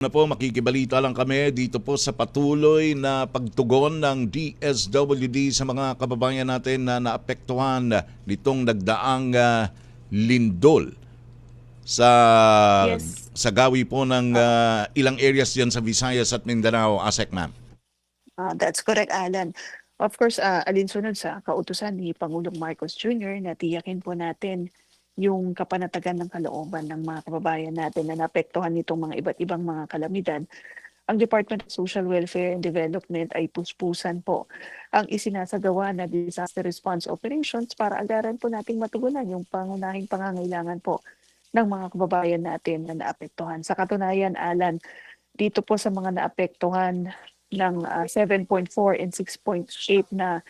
na po, makikibalita lang kami dito po sa patuloy na pagtugon ng DSWD sa mga kababayan natin na naapektuhan nitong nagdaang ah, lindol sa Yes. sa gawi po ng ah, ilang areas diyan sa Visayas at Mindanao, ASEC ma'am. Ah, that's correct, Alan. Of course, uh, alinsunod sa kautusan ni Pangulong Marcos Jr. na tiyakin po natin yung kapanatagan ng kalooban ng mga kababayan natin na naapektuhan nitong mga iba't ibang mga kalamidad. Ang Department of Social Welfare and Development ay puspusan po ang isinasagawa na disaster response operations para agaran po nating matugunan yung pangunahing pangangailangan po ng mga kababayan natin na naapektuhan. Sa katunayan, Alan, dito po sa mga naapektuhan ng ah, 7.4 and 6.8 na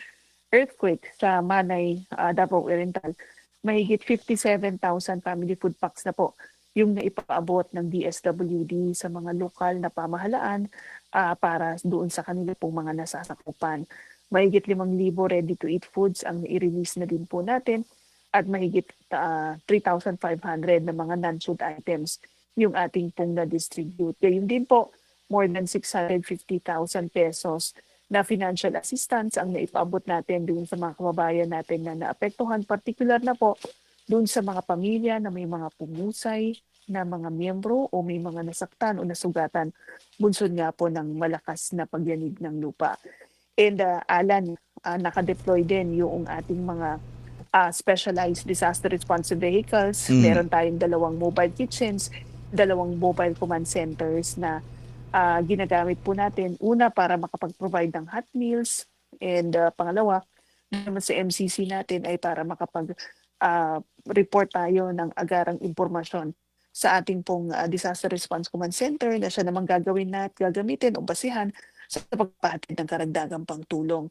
earthquake sa Manay, uh, Davao Oriental, mahigit 57,000 family food packs na po yung naipaabot ng DSWD sa mga lokal na pamahalaan ah, para doon sa kanila pong mga nasasakupan. Mahigit 5,000 ready-to-eat foods ang i-release na din po natin at mahigit ah, 3,500 na mga non-food items yung ating pong na-distribute. Gayun din po, more than 650,000 pesos na financial assistance ang naipaabot natin doon sa mga kababayan natin na naapektuhan, particular na po doon sa mga pamilya na may mga pumusay na mga miyembro o may mga nasaktan o nasugatan bunsod nga po ng malakas na pagyanig ng lupa. And uh, Alan, uh, nakadeploy din yung ating mga uh, specialized disaster response vehicles. Mm. Meron tayong dalawang mobile kitchens, dalawang mobile command centers na ah, ginagamit po natin. Una, para makapag-provide ng hot meals. And ah, pangalawa, naman sa MCC natin ay para makapag-report tayo ng agarang impormasyon sa ating pong ah, Disaster Response Command Center na siya namang gagawin na at gagamitin o basihan sa pagpatid ng karagdagang pangtulong.